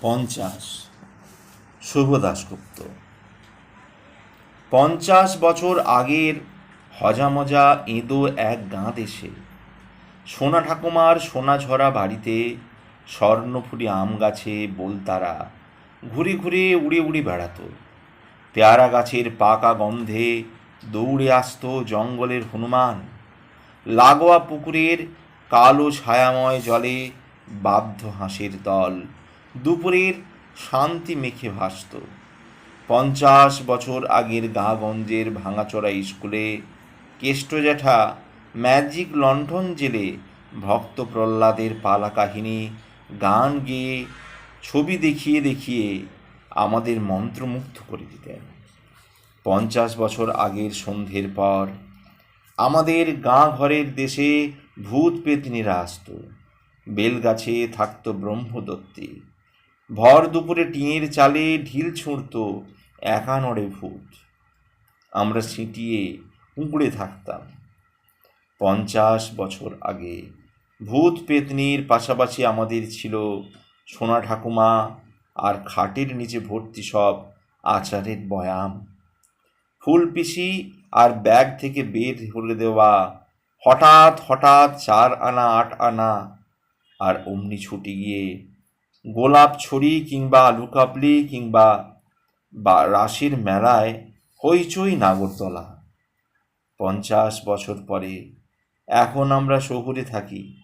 পঞ্চাশ। শুভ দাশগুপ্ত। পঞ্চাশ বছর আগের হজামজা এঁদো এক গাঁ দেশে সোনা ঠাকুমার সোনা ঝরা বাড়িতে স্বর্ণফুলি আম গাছে বোলতারা ঘুরে ঘুরে উড়ে উড়ে বেড়াতো। পেয়ারা গাছের পাকা গন্ধে দৌড়ে আসতো জঙ্গলের হনুমান। লাগোয়া পুকুরের কালো ছায়াময় জলে বাধ্য হাঁসের দল দুপুরের শান্তি মেখে ভাসত। পঞ্চাশ বছর আগের গাঁগঞ্জের ভাঙাচোরা স্কুলে কেষ্ট জ্যাঠা ম্যাজিক লণ্ঠন জেলে ভক্ত প্রহ্লাদের পালা কাহিনী, গান গেয়ে ছবি দেখিয়ে দেখিয়ে আমাদের মন্ত্রমুগ্ধ করে দিতেন। পঞ্চাশ বছর আগের সন্ধ্যের পর আমাদের গাঁ ঘরের দেশে ভূত পেতনিরা আসত। বেলগাছে থাকত ব্রহ্মদত্তি। ভর দুপুরে টিনের চালে ঢিল ছুঁড়ত একা নড়ে ভূত। আমরা ছিটিয়ে উঁকড়ে থাকতাম। পঞ্চাশ বছর আগে ভূত পেতনির পাশাপাশি আমাদের ছিল সোনা ঠাকুমা আর খাটের নিচে ভর্তি সব আচারের বয়াম। ফুল পিসি আর ব্যাগ থেকে বের করে দেওয়া হঠাৎ হঠাৎ চার আনা, আট আনা, আর অমনি ছুটি গিয়ে গোলাপ ছড়ি কিংবা লুকাপলি কিংবা বা রাশির মেলায় হইচই নাগরতলা পঞ্চাশ বছর পরে এখন আমরা শহুরে থাকি।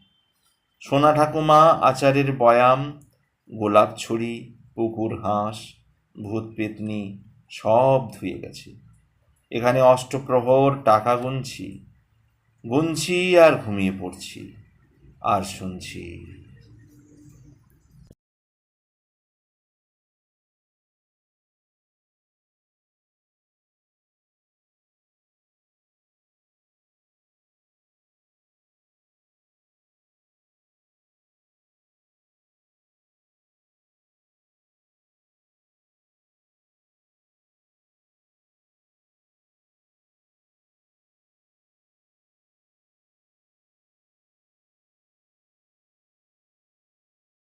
সোনা ঠাকুমা, আচারের বয়াম, গোলাপ ছড়ি পুকুর হাঁস, ভূত পেতনি সব ধুয়ে গেছে। এখানে অষ্টপ্রহর টাকা গুনছি গুনছি আর ঘুমিয়ে পড়ছি। আর শুনছি।